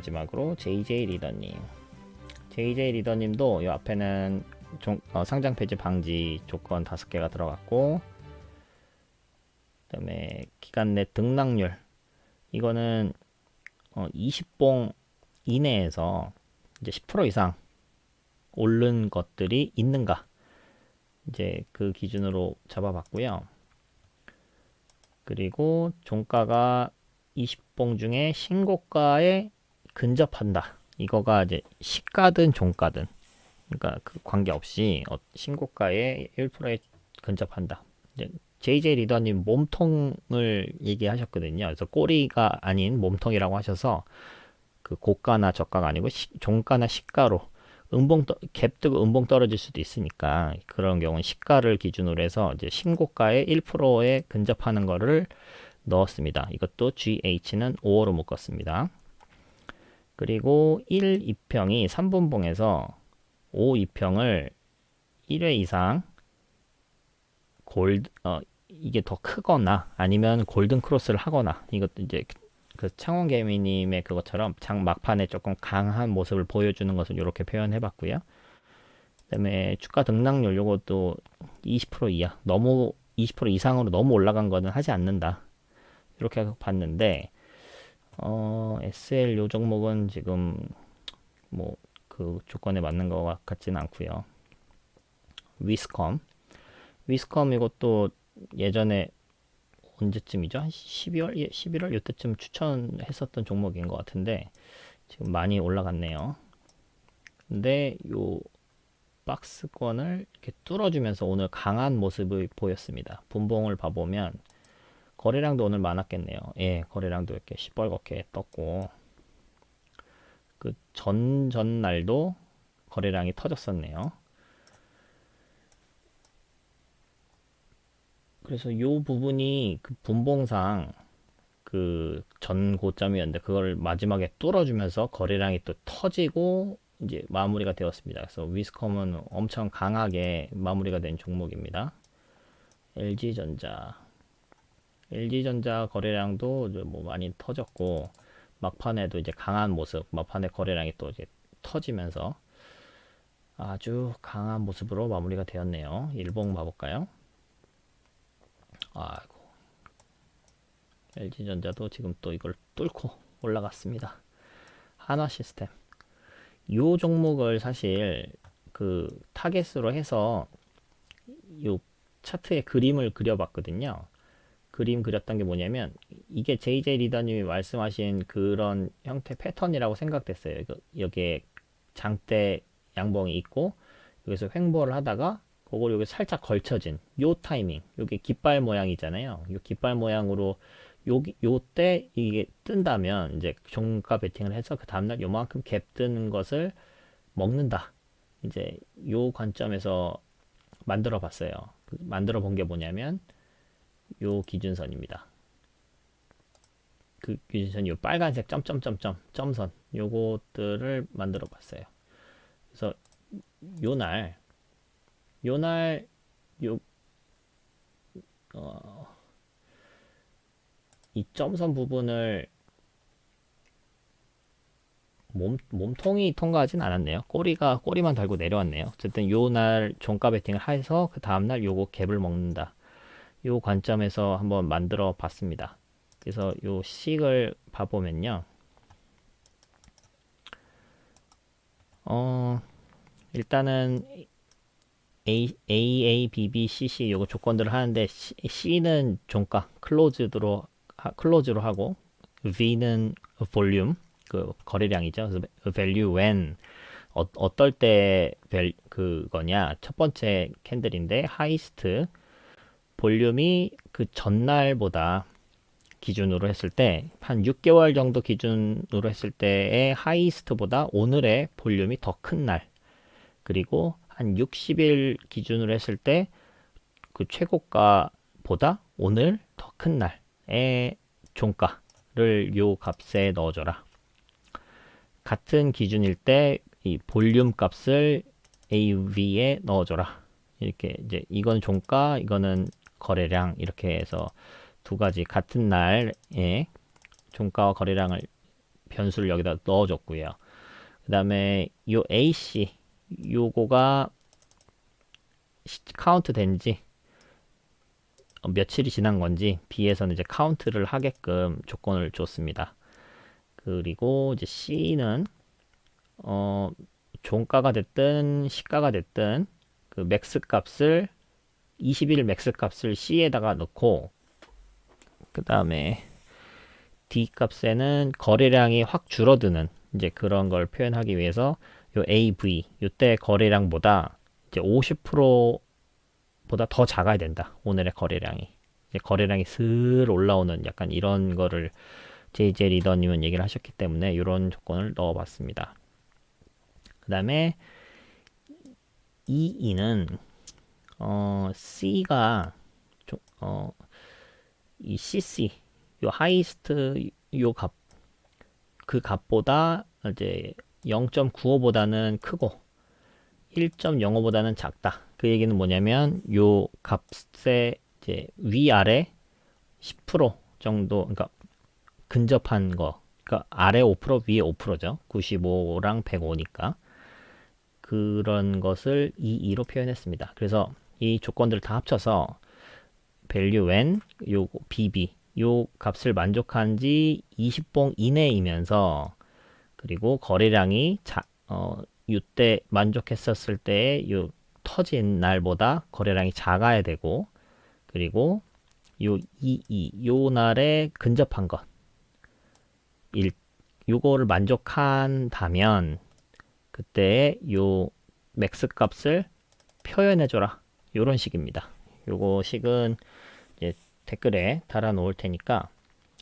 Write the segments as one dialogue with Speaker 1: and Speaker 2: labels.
Speaker 1: 마지막으로 JJ 리더님. JJ 리더님도 이 앞에는 종, 어, 상장 폐지 방지 조건 다섯 개가 들어갔고, 그 다음에 기간 내 등락률 이거는 어, 20봉 이내에서 이제 10% 이상 오른 것들이 있는가 이제 그 기준으로 잡아봤고요. 그리고 종가가 20봉 중에 신고가에 근접한다. 이거가 이제 시가든 종가든 그러니까 그 관계없이 어, 신고가에 1%에 근접한다. 이제 JJ 리더님 몸통을 얘기하셨거든요. 그래서 꼬리가 아닌 몸통이라고 하셔서 그 고가나 저가가 아니고 시, 종가나 시가로 음봉 떠, 갭 뜨고 음봉 떨어질 수도 있으니까 그런 경우는 시가를 기준으로 해서 이제 신고가의 1%에 근접하는 거를 넣었습니다. 이것도 GH는 5호로 묶었습니다. 그리고 1 2평이 3분봉에서 5 2평을 1회 이상 골드 어 이게 더 크거나 아니면 골든 크로스를 하거나 이것도 이제 그 창원 개미님의 그것처럼 장 막판에 조금 강한 모습을 보여주는 것을 이렇게 표현해 봤고요. 그다음에 주가 등락률 요것도 20% 이하 너무 20% 이상으로 너무 올라간 거는 하지 않는다. 이렇게 봤는데 어, SL 요 종목은 지금 뭐 그 조건에 맞는 것 같지는 않고요. 위스컴 위스컴 이것도 예전에 언제쯤이죠? 한 12월, 11월 이때쯤 추천했었던 종목인 것 같은데 지금 많이 올라갔네요. 근데 요 박스권을 이렇게 뚫어주면서 오늘 강한 모습을 보였습니다. 분봉을 봐보면 거래량도 오늘 많았겠네요. 예, 거래량도 이렇게 시뻘겋게 떴고 그 전 전날도 거래량이 터졌었네요. 그래서 요 부분이 그 분봉상 그 전 고점이었는데 그걸 마지막에 뚫어주면서 거래량이 또 터지고 이제 마무리가 되었습니다. 그래서 위스컴은 엄청 강하게 마무리가 된 종목입니다. LG전자 LG전자 거래량도 뭐 많이 터졌고 막판에도 이제 강한 모습 막판에 거래량이 또 이제 터지면서 아주 강한 모습으로 마무리가 되었네요. 일봉 봐볼까요? 아이고. LG전자도 지금 또 이걸 뚫고 올라갔습니다. 한화 시스템. 요 종목을 사실 그 타겟으로 해서 요 차트에 그림을 그려봤거든요. 그림 그렸던 게 뭐냐면 이게 JJ 리더님이 말씀하신 그런 형태 패턴이라고 생각됐어요. 여기에 장대 양봉이 있고 여기서 횡보를 하다가 그걸 여기 살짝 걸쳐진 요 타이밍 요게 깃발 모양이잖아요. 요 깃발 모양으로 여기 요때 이게 뜬다면 이제 종가 베팅을 해서 그 다음날 요만큼 갭 뜨는 것을 먹는다. 이제 요 관점에서 만들어 봤어요. 그 만들어 본 게 뭐냐면 요 기준선입니다 그 기준선이 요 빨간색 점점점점 점선 요것들을 만들어 봤어요 그래서 요 날 요 날 요 어, 이 점선 부분을 몸, 몸통이 통과하진 않았네요. 꼬리가, 꼬리만 달고 내려왔네요. 어쨌든 요 날 종가 베팅을 해서 그 다음날 요거 갭을 먹는다. 요 관점에서 한번 만들어 봤습니다. 그래서 요 식을 봐보면요. 어, 일단은 A, A, A, B, B, C, C 요거 조건들을 하는데 C, C는 종가 클로즈로 하, 클로즈로 하고 V는 볼륨 그 거래량이죠. 그래서 value when 어, 어떨 때 벨, 그거냐 첫 번째 캔들인데 하이스트 볼륨이 그 전날보다 기준으로 했을 때 한 6개월 정도 기준으로 했을 때의 하이스트보다 오늘의 볼륨이 더 큰 날 그리고 한 60일 기준으로 했을 때 그 최고가보다 오늘 더 큰 날의 종가를 요 값에 넣어줘라. 같은 기준일 때 이 볼륨 값을 AV에 넣어줘라. 이렇게 이제 이건 종가, 이거는 거래량 이렇게 해서 두 가지 같은 날에 종가와 거래량을 변수를 여기다 넣어줬고요. 그 다음에 요 AC 요거가 카운트 된지 어, 며칠이 지난 건지 B에서는 이제 카운트를 하게끔 조건을 줬습니다. 그리고 이제 C는 어 종가가 됐든 시가가 됐든 그 맥스 값을 20일 맥스 값을 C에다가 넣고 그 다음에 D 값에는 거래량이 확 줄어드는 이제 그런 걸 표현하기 위해서 요 AV 요때 거래량보다 이제 50%보다 더 작아야 된다. 오늘의 거래량이. 이제 거래량이 슬 올라오는 약간 이런 거를 JJ 리더님은 얘기를 하셨기 때문에 이런 조건을 넣어봤습니다. 그 다음에 EE는 어, C가 좀, 어, 이 CC 요 하이스트 요 값 그 값보다 이제 0.95보다는 크고 1.05보다는 작다. 그 얘기는 뭐냐면 요 값의 이제 위아래 10% 정도 그러니까 근접한 거 그러니까 아래 5% 위에 5%죠. 95랑 105니까 그런 것을 이 2로 표현했습니다. 그래서 이 조건들을 다 합쳐서 value when 요 bb 요 값을 만족한 지 20봉 이내이면서 그리고 거래량이 자, 어, 이때 만족했었을 때의 요 터진 날보다 거래량이 작아야 되고 그리고 요 22, 요 날에 근접한 것. 일, 요거를 만족한다면 그때 요 맥스 값을 표현해줘라 요런 식입니다 요거 식은 이제 댓글에 달아 놓을 테니까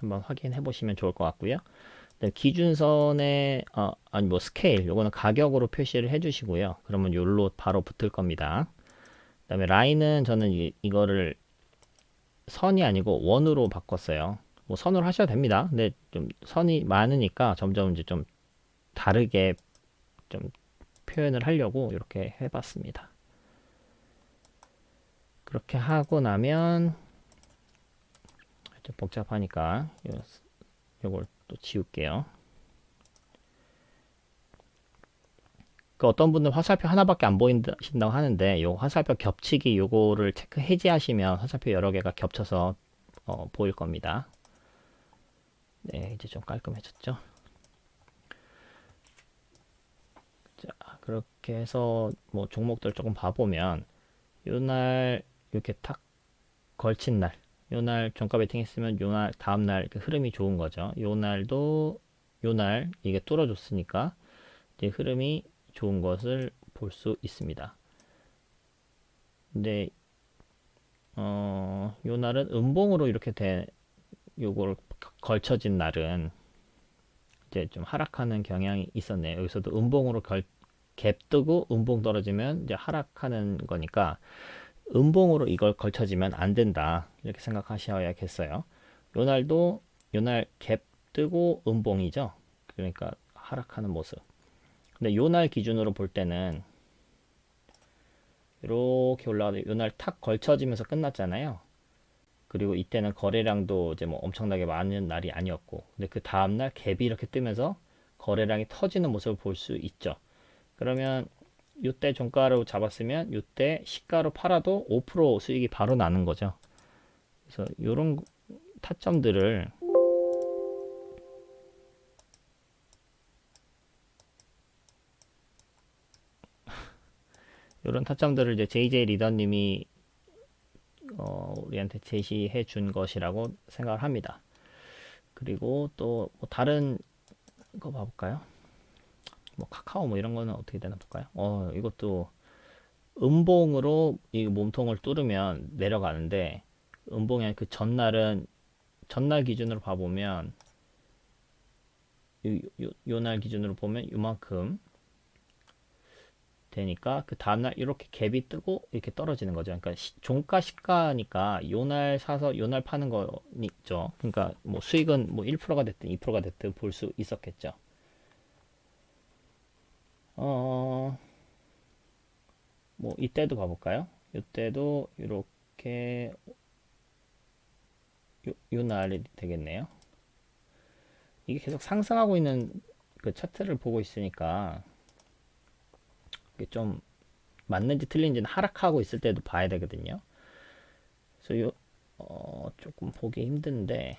Speaker 1: 한번 확인해 보시면 좋을 것 같고요. 기준선에 어, 아니 뭐 스케일 요거는 가격으로 표시를 해 주시고요. 그러면 요로 바로 붙을 겁니다. 그 다음에 라인은 저는 이, 이거를 선이 아니고 원으로 바꿨어요. 뭐 선으로 하셔도 됩니다. 근데 좀 선이 많으니까 점점 이제 좀 다르게 좀 표현을 하려고 이렇게 해봤습니다. 그렇게 하고 나면 좀 복잡하니까 요, 요걸 또 지울게요. 그 어떤 분들 화살표 하나밖에 안 보인다고 하는데 요 화살표 겹치기 요거를 체크 해제하시면 화살표 여러 개가 겹쳐서 어, 보일 겁니다. 네, 이제 좀 깔끔해졌죠. 자, 그렇게 해서 뭐 종목들 조금 봐보면 요날 이렇게 탁 걸친 날, 요 날 종가 베팅 했으면 요 날 다음 날 흐름이 좋은 거죠. 요 날도 요 날 이게 뚫어줬으니까 이제 흐름이 좋은 것을 볼 수 있습니다. 근데 어, 요 날은 음봉으로 이렇게 된 요걸 걸쳐진 날은 이제 좀 하락하는 경향이 있었네요. 여기서도 음봉으로 걸, 갭 뜨고 음봉 떨어지면 이제 하락하는 거니까 음봉으로 이걸 걸쳐지면 안 된다. 이렇게 생각하셔야겠어요. 요 날도 요날 갭 뜨고 음봉이죠. 그러니까 하락하는 모습. 근데 요날 기준으로 볼 때는 이렇게 올라가도 요날 탁 걸쳐지면서 끝났잖아요. 그리고 이때는 거래량도 이제 뭐 엄청나게 많은 날이 아니었고, 근데 그 다음날 갭이 이렇게 뜨면서 거래량이 터지는 모습을 볼 수 있죠. 그러면 이때 종가로 잡았으면 이때 시가로 팔아도 5% 수익이 바로 나는 거죠. 그래서 이런 타점들을 이런 타점들을 이제 JJ 리더님이 어, 우리한테 제시해 준 것이라고 생각을 합니다. 그리고 또 뭐 다른 거 봐볼까요? 뭐 카카오 뭐 이런 거는 어떻게 되나 볼까요? 어, 이것도 음봉으로 이 몸통을 뚫으면 내려가는데 음봉이 그 전날은 전날 기준으로 봐보면 요 날 기준으로 보면 요만큼 되니까 그 다음날 이렇게 갭이 뜨고 이렇게 떨어지는 거죠. 그러니까 시, 종가 시가니까 요 날 사서 요 날 파는 거 있죠. 그러니까 뭐 수익은 뭐 1%가 됐든 2%가 됐든 볼 수 있었겠죠. 어, 뭐 이때도 봐볼까요? 이때도 이렇게 요, 요 날이 되겠네요. 이게 계속 상승하고 있는 그 차트를 보고 있으니까 이게 좀 맞는지 틀린지는 하락하고 있을 때도 봐야 되거든요. 그래서 요 어, 조금 보기 힘든데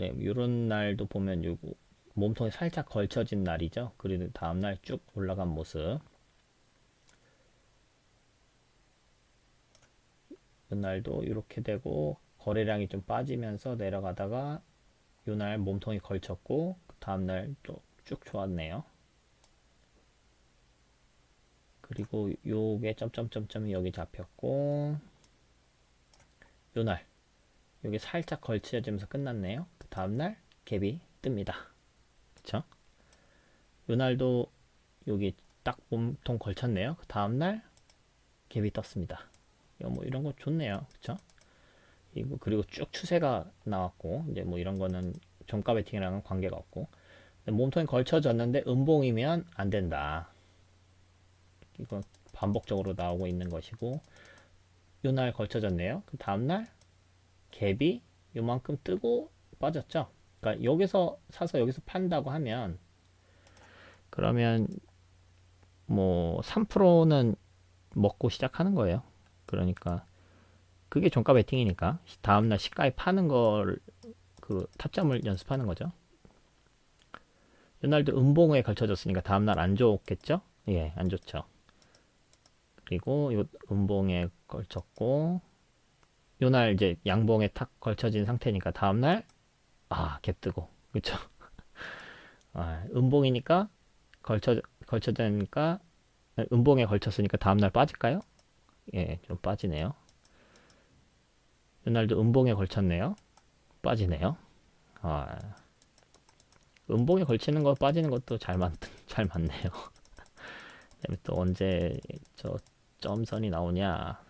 Speaker 1: 네, 이런 날도 보면 요 몸통이 살짝 걸쳐진 날이죠. 그리고 다음 날 쭉 올라간 모습. 이날도 이렇게 되고 거래량이 좀 빠지면서 내려가다가 이날 몸통이 걸쳤고 그 다음 날 또 쭉 좋았네요. 그리고 요게 점점점점이 여기 잡혔고 요날 여기 살짝 걸쳐지면서 끝났네요. 그 다음날 갭이 뜹니다. 그쵸? 요날도 여기 딱 몸통 걸쳤네요. 그 다음날 갭이 떴습니다. 뭐 이런 거 좋네요. 그쵸? 이거 그리고 쭉 추세가 나왔고 이제 뭐 이런 거는 종가 베팅이랑은 관계가 없고 몸통이 걸쳐졌는데 음봉이면 안 된다. 이건 반복적으로 나오고 있는 것이고 요날 걸쳐졌네요. 그 다음날 갭이 요만큼 뜨고 빠졌죠. 그러니까 여기서 사서 여기서 판다고 하면 그러면 뭐 3%는 먹고 시작하는 거예요. 그러니까 그게 종가 베팅이니까 다음날 시가에 파는 걸 그 타점을 연습하는 거죠. 이날도 음봉에 걸쳐졌으니까 다음날 안 좋겠죠? 예, 안 좋죠. 그리고 요 음봉에 걸쳤고 요날 이제 양봉에 탁 걸쳐진 상태니까 다음날 아, 갭 뜨고. 그쵸? 아, 음봉이니까 걸쳐 걸쳐지니까 음봉에 걸쳤으니까 다음날 빠질까요? 예, 좀 빠지네요. 이날도 음봉에 걸쳤네요. 빠지네요. 아, 음봉에 걸치는 거 빠지는 것도 잘 맞, 잘 맞네요. 또 언제 저 점선이 나오냐.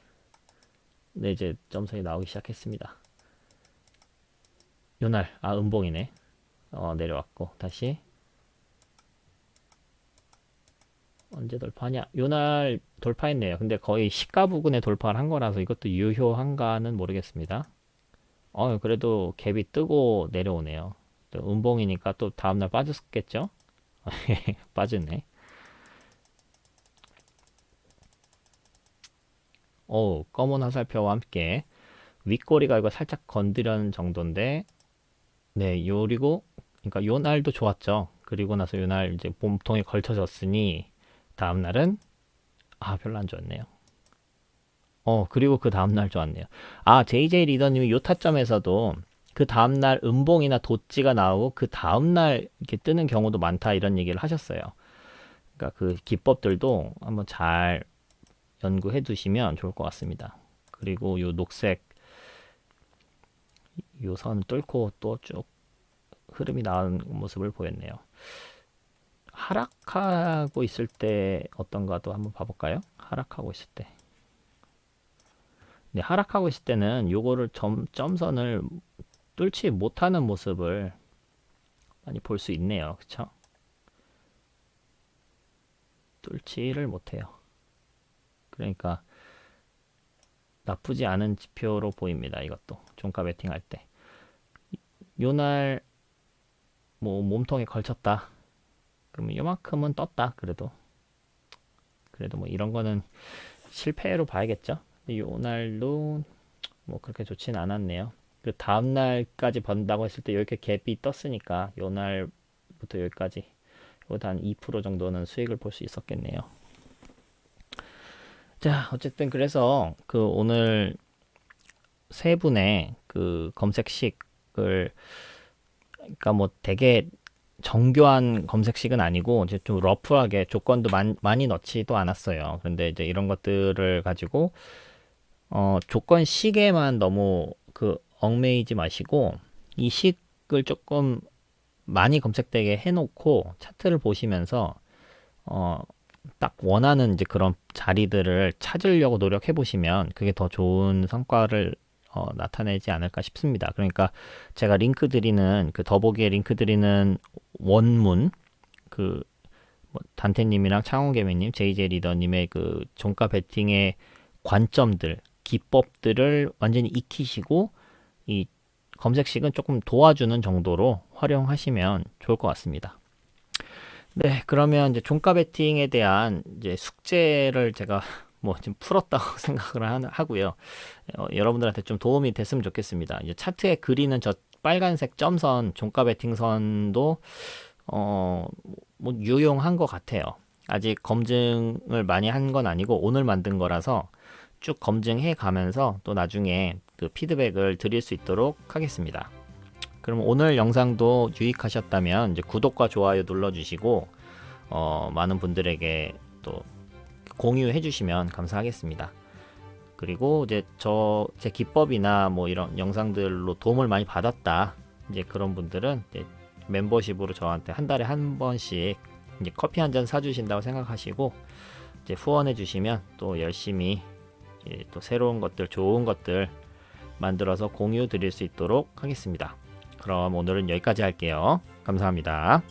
Speaker 1: 네, 이제 점선이 나오기 시작했습니다. 요날, 아, 음봉이네. 어, 내려왔고, 다시. 언제 돌파하냐? 요날 돌파했네요. 근데 거의 시가 부근에 돌파를 한 거라서 이것도 유효한가는 모르겠습니다. 어, 그래도 갭이 뜨고 내려오네요. 또 음봉이니까 또 다음날 빠졌겠죠? 빠지네. 오, 검은 화살표와 함께 윗꼬리가 이거 살짝 건드려는 정도인데, 네, 요리고, 그러니까 요 날도 좋았죠. 그리고 나서 요 날 이제 몸통에 걸쳐졌으니, 다음 날은 아 별로 안 좋았네요. 어 그리고 그 다음 날 좋았네요. 아 JJ 리더님이 요 타점에서도 그 다음 날 음봉이나 도찌가 나오고 그 다음 날 이렇게 뜨는 경우도 많다 이런 얘기를 하셨어요. 그러니까 그 기법들도 한번 잘 연구해 두시면 좋을 것 같습니다. 그리고 요 녹색 요선 뚫고 또 쭉 흐름이 나온 모습을 보였네요. 하락하고 있을 때 어떤가도 한번 봐볼까요? 하락하고 있을 때. 네, 하락하고 있을 때는 요거를 점, 점선을 뚫지 못하는 모습을 많이 볼 수 있네요. 그쵸? 뚫지를 못해요. 그러니까 나쁘지 않은 지표로 보입니다. 이것도 종가 베팅 할 때. 요날 뭐 몸통에 걸쳤다. 그러면 이만큼은 떴다 그래도 그래도 뭐 이런 거는 실패로 봐야겠죠 요 날도 뭐 그렇게 좋진 않았네요 그 다음 날까지 번다고 했을 때 이렇게 갭이 떴으니까 요 날부터 여기까지 이것도 한2% 정도는 수익을 볼 수 있었겠네요 자 어쨌든 그래서 그 오늘 세 분의 그 검색식을 그러니까 뭐 되게 정교한 검색식은 아니고 이제 좀 러프하게 조건도 많, 많이 넣지도 않았어요. 그런데 이제 이런 것들을 가지고 어, 조건 식에만 너무 그 얽매이지 마시고 이 식을 조금 많이 검색되게 해놓고 차트를 보시면서 어, 딱 원하는 이제 그런 자리들을 찾으려고 노력해 보시면 그게 더 좋은 성과를 어, 나타내지 않을까 싶습니다. 그러니까 제가 링크 드리는 그 더보기에 링크 드리는 원문 그 뭐, 단테님이랑 창원개미님, JJ 리더님의 그 종가 베팅의 관점들, 기법들을 완전히 익히시고 이 검색식은 조금 도와주는 정도로 활용하시면 좋을 것 같습니다. 네, 그러면 이제 종가 베팅에 대한 이제 숙제를 제가 뭐 좀 풀었다고 생각을 하- 하고요. 어, 여러분들한테 좀 도움이 됐으면 좋겠습니다. 이제 차트에 그리는 저 빨간색 점선 종가 베팅선도 어, 뭐 유용한 것 같아요. 아직 검증을 많이 한 건 아니고 오늘 만든 거라서 쭉 검증해 가면서 또 나중에 그 피드백을 드릴 수 있도록 하겠습니다. 그럼 오늘 영상도 유익하셨다면 이제 구독과 좋아요 눌러주시고 어, 많은 분들에게 또 공유해 주시면 감사하겠습니다. 그리고 이제 저 제 기법이나 뭐 이런 영상들로 도움을 많이 받았다 이제 그런 분들은 이제 멤버십으로 저한테 한 달에 한 번씩 이제 커피 한 잔 사주신다고 생각하시고 이제 후원해 주시면 또 열심히 또 새로운 것들 좋은 것들 만들어서 공유 드릴 수 있도록 하겠습니다. 그럼 오늘은 여기까지 할게요. 감사합니다.